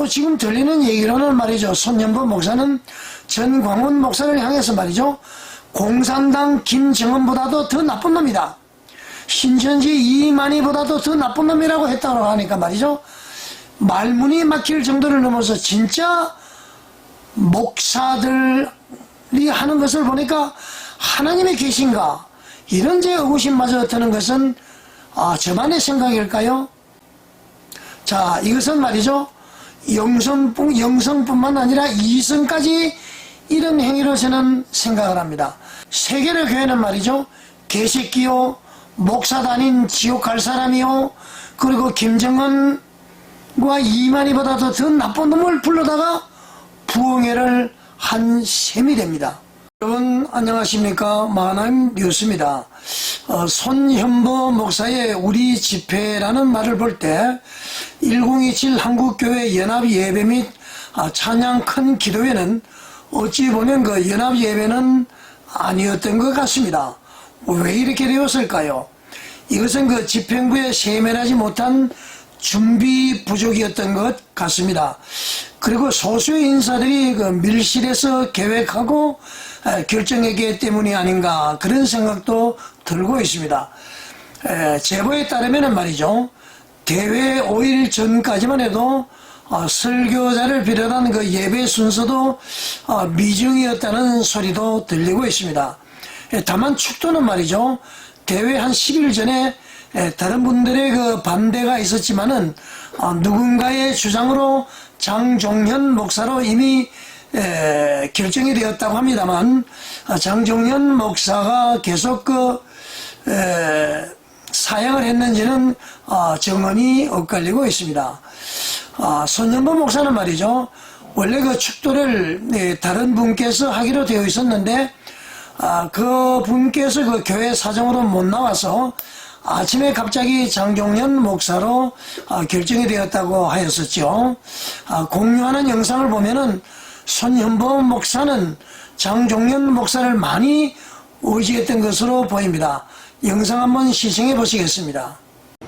또 지금 들리는 얘기로는 말이죠. 손현보 목사는 전광훈 목사를 향해서 말이죠. 공산당 김정은보다도 더 나쁜 놈이다. 신천지 이만희보다도 더 나쁜 놈이라고 했다고 하니까 말이죠. 말문이 막힐 정도를 넘어서 진짜 목사들이 하는 것을 보니까 하나님의 계신가 이런 제 의구심마저 드는 것은 아, 저만의 생각일까요? 자, 이것은 말이죠. 영성뿐, 영성뿐만 아니라 이성까지 이런 행위로 저는 생각을 합니다. 세계의 교회는 말이죠. 개새끼요, 목사 다닌 지옥 갈 사람이요, 그리고 김정은과 이만희보다도 더 나쁜 놈을 불러다가 부흥회를 한 셈이 됩니다. 여러분 안녕하십니까 마하나임 뉴스입니다. 어, 손현보 목사의 우리 집회라는 말을 볼때 1027 한국교회 연합 예배 및 아, 찬양 큰 기도회는 어찌 보면 그 연합 예배는 아니었던 것 같습니다. 왜 이렇게 되었을까요? 이것은 그 집행부에 세밀하지 못한 준비 부족이었던 것 같습니다. 그리고 소수의 인사들이 그 밀실에서 계획하고 에, 결정했기 때문이 아닌가 그런 생각도 들고 있습니다. 에, 제보에 따르면 말이죠. 대회 5일 전까지만 해도 어, 설교자를 비롯한 그 예배 순서도 어, 미정이었다는 소리도 들리고 있습니다. 에, 다만 축도는 말이죠. 대회 한 10일 전에 에, 다른 분들의 그 반대가 있었지만은 어, 누군가의 주장으로 장종현 목사로 이미 에, 결정이 되었다고 합니다만 아, 장종현 목사가 계속 그 에, 사양을 했는지는 어, 정언이 엇갈리고 있습니다. 아, 손현보 목사는 말이죠. 원래 그 축도를 네, 다른 분께서 하기로 되어 있었는데 아, 그 분께서 그 교회 사정으로 못 나와서 아침에 갑자기 장종현 목사로 아, 결정이 되었다고 하였었죠. 아, 공유하는 영상을 보면은 손현보 목사는 장종현 목사를 많이 의지했던 것으로 보입니다. 영상 한번 시청해 보시겠습니다.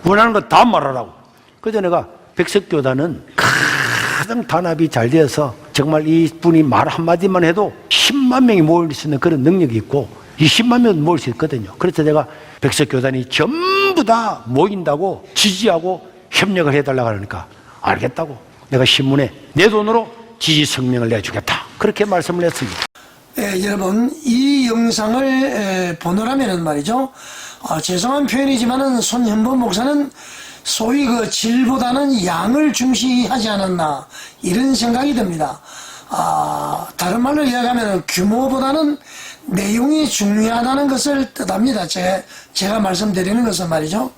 원하는 거 다 말하라고. 그래서 내가 백석교단은 가장 단합이 잘 되어서 정말 이 분이 말 한마디만 해도 10만 명이 모일 수 있는 그런 능력이 있고 이 10만 명 모일 수 있거든요. 그래서 내가 백석교단이 전부 다 모인다고 지지하고 협력을 해달라고 하니까 알겠다고 내가 신문에 내 돈으로 지지 성명을 내주겠다. 그렇게 말씀을 했습니다. 예, 여러분 이 영상을 에, 보노라면은 말이죠. 아, 죄송한 표현이지만은 손현보 목사는 소위 그 질보다는 양을 중시하지 않았나 이런 생각이 듭니다. 아, 다른 말로 이야기하면 규모보다는 내용이 중요하다는 것을 뜻합니다. 제, 제가 말씀드리는 것은 말이죠.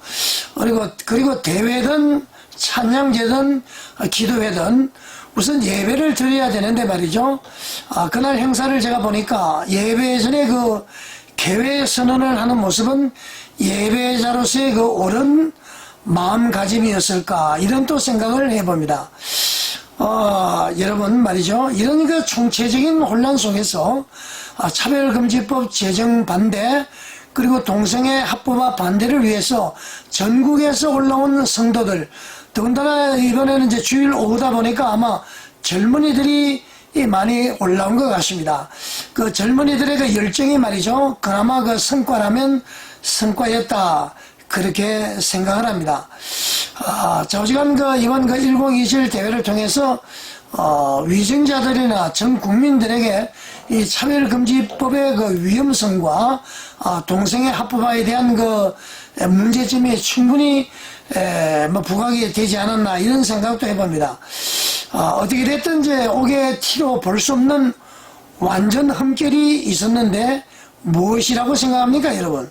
그리고, 그리고 대회든 찬양제든 기도회든 우선 예배를 드려야 되는데 말이죠. 아, 그날 행사를 제가 보니까 예배 전에 그 개회 선언을 하는 모습은 예배자로서의 그 옳은 마음가짐이었을까 이런 또 생각을 해봅니다. 어, 여러분 말이죠. 이런 그 총체적인 혼란 속에서 아, 차별금지법 제정 반대 그리고 동성애 합법화 반대를 위해서 전국에서 올라온 성도들 더군다나 이번에는 이제 주일 오후다 보니까 아마 젊은이들이 이 많이 올라온 것 같습니다. 그 젊은이들의 그 열정이 말이죠. 그나마 그 성과라면 성과였다. 그렇게 생각을 합니다. 아, 저지간 그 이번 그 1027 대회를 통해서 어, 위증자들이나 전 국민들에게 이 차별금지법의 그 위험성과 아, 동성애 합법화에 대한 그 문제점이 충분히 에, 뭐 부각이 되지 않았나 이런 생각도 해봅니다. 아, 어떻게 됐든 이제 옥의 티로 볼 수 없는 완전 흠결이 있었는데 무엇이라고 생각합니까, 여러분?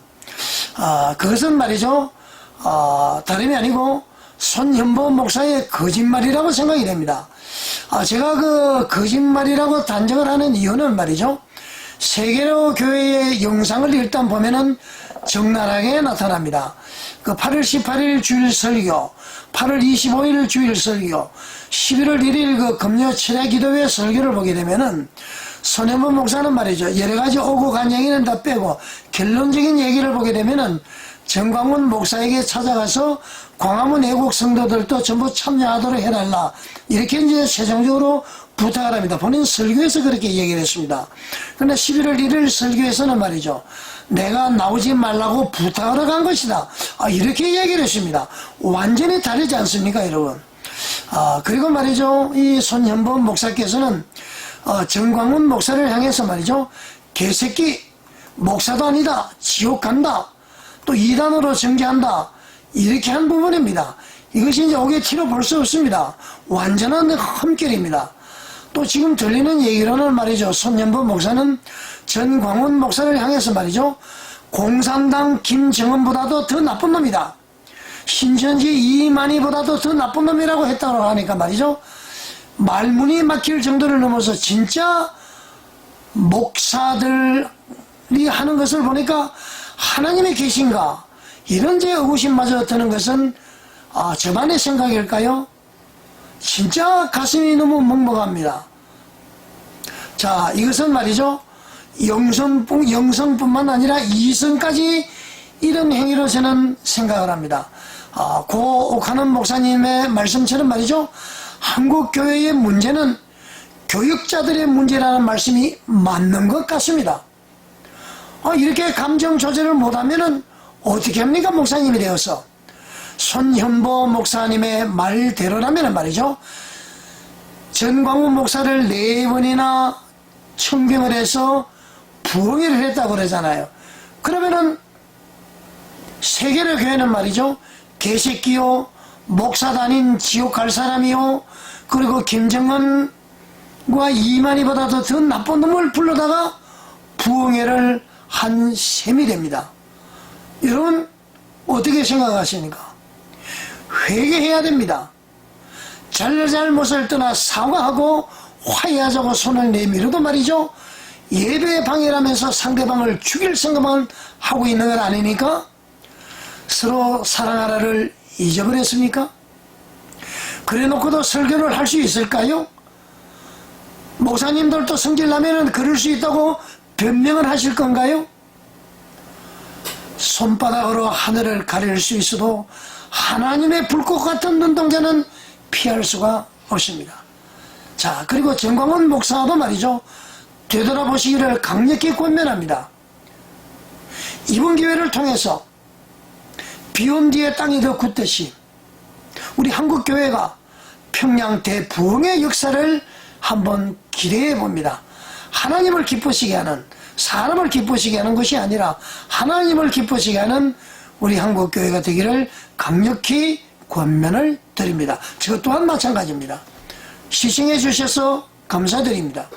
아, 그것은 말이죠. 아, 다름이 아니고 손현보 목사의 거짓말이라고 생각이 됩니다. 아, 제가 그 거짓말이라고 단정을 하는 이유는 말이죠. 세계로 교회의 영상을 일단 보면은 적나라하게 나타납니다. 그 8월 18일 주일 설교, 8월 25일 주일 설교, 11월 1일 그 금요 철야 기도회 설교를 보게 되면은 손해보 목사는 말이죠. 여러 가지 오고 간 얘기는 다 빼고 결론적인 얘기를 보게 되면은 정광훈 목사에게 찾아가서 광화문 애국 성도들도 전부 참여하도록 해달라. 이렇게 이제 최종적으로 부탁을 합니다. 본인 설교에서 그렇게 얘기를 했습니다. 그런데 11월 1일 설교에서는 말이죠. 내가 나오지 말라고 부탁하러 간 것이다. 아, 이렇게 얘기를 했습니다. 완전히 다르지 않습니까, 여러분? 아, 그리고 말이죠. 이 손현범 목사께서는 어, 정광훈 목사를 향해서 말이죠. 개새끼, 목사도 아니다. 지옥 간다. 또 이단으로 정죄한다. 이렇게 한 부분입니다. 이것이 이제 오게 티로 볼 수 없습니다. 완전한 험결입니다. 또 지금 들리는 얘기로는 말이죠. 손연보 목사는 전광훈 목사를 향해서 말이죠. 공산당 김정은보다도 더 나쁜 놈이다. 신천지 이만희보다도 더 나쁜 놈이라고 했다고 하니까 말이죠. 말문이 막힐 정도를 넘어서 진짜 목사들이 하는 것을 보니까 하나님이 계신가 이런 제 의구심마저 드는 것은 아, 저만의 생각일까요? 진짜 가슴이 너무 먹먹합니다. 자, 이것은 말이죠. 영성뿐, 영성뿐만 아니라 이성까지 이런 행위로 저는 생각을 합니다. 아, 고 옥하는 목사님의 말씀처럼 말이죠. 한국 교회의 문제는 교육자들의 문제라는 말씀이 맞는 것 같습니다. 아, 이렇게 감정 조절을 못하면은 어떻게 합니까, 목사님이 되어서? 손현보 목사님의 말대로라면 말이죠. 전광훈 목사를 네 번이나 청경을 해서 부흥회를 했다고 그러잖아요. 그러면은 세계의 교회는 말이죠. 개새끼요, 목사 다닌 지옥 갈 사람이요, 그리고 김정은과 이만희보다도 더 나쁜 놈을 불러다가 부흥회를 한 셈이 됩니다. 여러분, 어떻게 생각하십니까? 회개해야 됩니다. 잘잘못을 떠나 사과하고 화해하자고 손을 내밀어도 말이죠. 예배의 방해라면서 상대방을 죽일 생각만 하고 있는 건 아니니까 서로 사랑하라를 잊어버렸습니까? 그래 놓고도 설교를 할 수 있을까요? 목사님들도 성질나면은 그럴 수 있다고 변명을 하실 건가요? 손바닥으로 하늘을 가릴 수 있어도 하나님의 불꽃 같은 눈동자는 피할 수가 없습니다. 자, 그리고 정광훈 목사도 말이죠. 되돌아보시기를 강력히 권면합니다. 이번 기회를 통해서 비온 뒤에 땅이 더 굳듯이 우리 한국 교회가 평양 대부흥의 역사를 한번 기대해 봅니다. 하나님을 기쁘시게 하는 사람을 기쁘시게 하는 것이 아니라 하나님을 기쁘시게 하는 우리 한국 교회가 되기를 강력히 권면을 드립니다. 저 또한 마찬가지입니다. 시청해 주셔서 감사드립니다.